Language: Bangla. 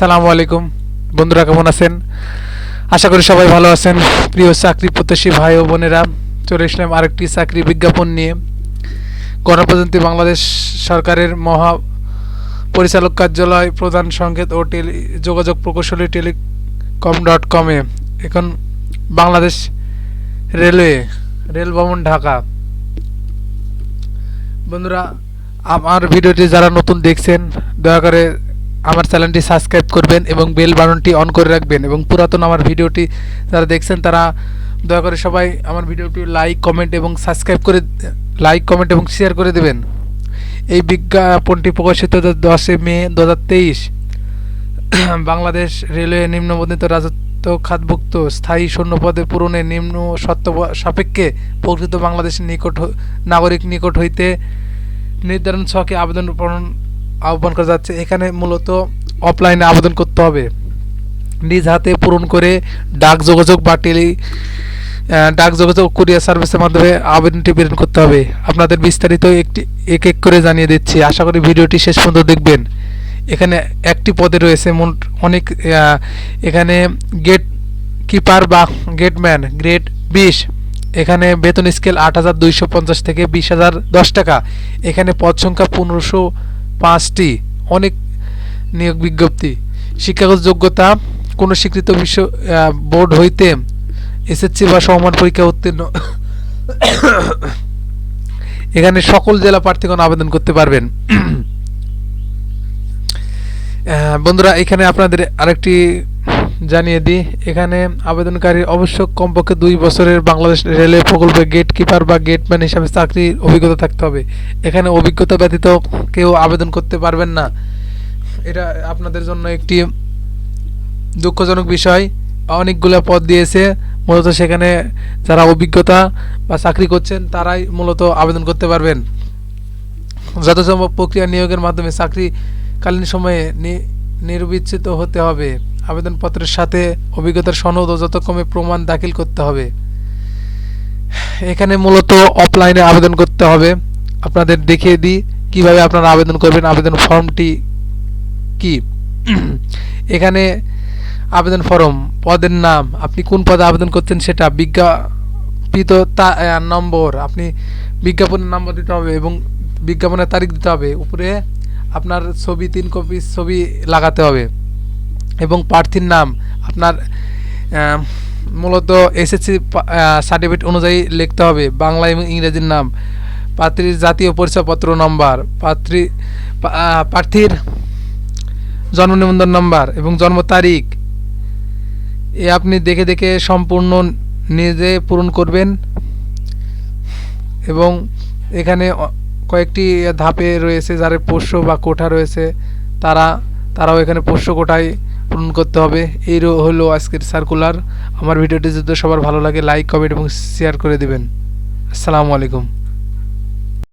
আসসালামু আলাইকুম। বন্ধুরা, কেমন আছেন? আশা করি সবাই ভালো আছেন। প্রিয় চাকরি প্রত্যাশী ভাই ও বোনেরা, চলে এসলাম আরেকটি চাকরি বিজ্ঞাপন নিয়ে। গণপ্রজাতন্ত্রী বাংলাদেশ সরকারের মহা পরিচালক কার্যালয় প্রধান সংকেত ও টেলি যোগাযোগ প্রকৌশলী টেলিকম ডট কমে এখন বাংলাদেশ রেলওয়ে, রেল ভবন ঢাকা। বন্ধুরা, আমার ভিডিওটি যারা নতুন দেখছেন, দয়া করে আমার চ্যানেলটি সাবস্ক্রাইব করবেন এবং বেল বাটনটি অন করে রাখবেন এবং পুরাতন আমার ভিডিওটি যারা দেখছেন তারা দয়া করে সবাই আমার ভিডিওটি লাইক, কমেন্ট এবং সাবস্ক্রাইব করে, লাইক, কমেন্ট এবং শেয়ার করে দেবেন। এই বিজ্ঞাপনটি প্রকাশিত দশই মে দু হাজার তেইশ। বাংলাদেশ রেলওয়ে নিম্নবর্ণিত রাজত্ব খাতভুক্ত স্থায়ী শূন্যপদে পূরণে নিম্ন সত্য সাপেক্ষে প্রকৃত বাংলাদেশের নিকট নাগরিক নিকট হইতে নির্ধারণ ছকে আবেদন আহ্বান করা যাচ্ছে, এখানে মূলত অফলাইনে আবেদন করতে হবে। নিজ হাতে পূরণ করে ডাক যোগাযোগ বা টেলি ডাক যোগাযোগ কুরিয়ার সার্ভিসের মাধ্যমে আবেদনটি প্রেরণ করতে হবে। আপনাদের বিস্তারিত একটি, এক এক করে জানিয়ে দিচ্ছি। আশা করি ভিডিওটি শেষ পর্যন্ত দেখবেন। এখানে একটি পদে রয়েছে অনেক এখানে গেট কিপার বা গেটম্যান গ্রেড বিশ। এখানে বেতন স্কেল আট হাজার দুইশো পঞ্চাশ থেকে বিশ হাজার দশ টাকা। এখানে পদ সংখ্যা পনেরোশো পাঁচটি অনেক নিয়োগ বিজ্ঞপ্তি। শিক্ষাগত যোগ্যতা কোনো স্বীকৃত বিশ্ব বোর্ড হইতে এসএসসি বা সমমান পরীক্ষা উত্তীর্ণ। এখানে সকল জেলা প্রার্থীগণ আবেদন করতে পারবেন। বন্ধুরা, এখানে আপনাদের আরেকটি জানিয়ে দিই, এখানে আবেদনকারী অবশ্য কমপক্ষে দুই বছরের বাংলাদেশ রেলওয়ে প্রকল্পে গেট কিপার বা গেটম্যান হিসাবে চাকরির অভিজ্ঞতা থাকতে হবে। এখানে অভিজ্ঞতা ব্যতীত কেউ আবেদন করতে পারবেন না। এটা আপনাদের জন্য একটি দুঃখজনক বিষয়। অনেকগুলো পদ দিয়েছে। মূলত সেখানে যারা অভিজ্ঞতা বা চাকরি করছেন, তারাই মূলত আবেদন করতে পারবেন। যথাসম্ভব প্রক্রিয়া নিয়োগের মাধ্যমে চাকরিকালীন সময়ে নির্বিচ্ছিত হতে হবে। আবেদনপত্রের সাথে অভিজ্ঞতার সনদ ও যথাক্রমে প্রমাণ দাখিল করতে হবে। এখানে মূলত অফলাইনে আবেদন করতে হবে। আপনাদের দেখিয়ে দিই কীভাবে আপনারা আবেদন করবেন। আবেদন ফর্মটি কি? এখানে আবেদন ফর্ম, পদের নাম, আপনি কোন পদে আবেদন করছেন সেটা বিজ্ঞাপিত নম্বর, আপনি বিজ্ঞাপনের নম্বর দিতে হবে এবং বিজ্ঞাপনের তারিখ দিতে হবে। উপরে আপনার ছবি, তিন কপি ছবি লাগাতে হবে। এবং প্রার্থীর নাম আপনার মূলত এসএসসি সার্টিফিকেট অনুযায়ী লিখতে হবে। বাংলা এবং ইংরেজির নাম। প্রার্থীর জাতীয় পরিচয়পত্র নম্বর। প্রার্থী প্রার্থীর জন্ম নিবন্ধন নম্বর এবং জন্ম তারিখ। এ আপনি দেখে দেখে সম্পূর্ণ নিজে পূরণ করবেন এবং এখানে কয়েকটি ধাপে রয়েছে, যারা পোষ্য বা কোঠা রয়েছে, তারা, তারাও এখানে পোষ্য কোঠায় পূরণ করতে হবে। এই হলো আজকের সার্কুলার আমার ভিডিওটি যদি সবার ভালো লাগে লাইক কমেন্ট এবং শেয়ার করে দেবেন। আসসালামু আলাইকুম।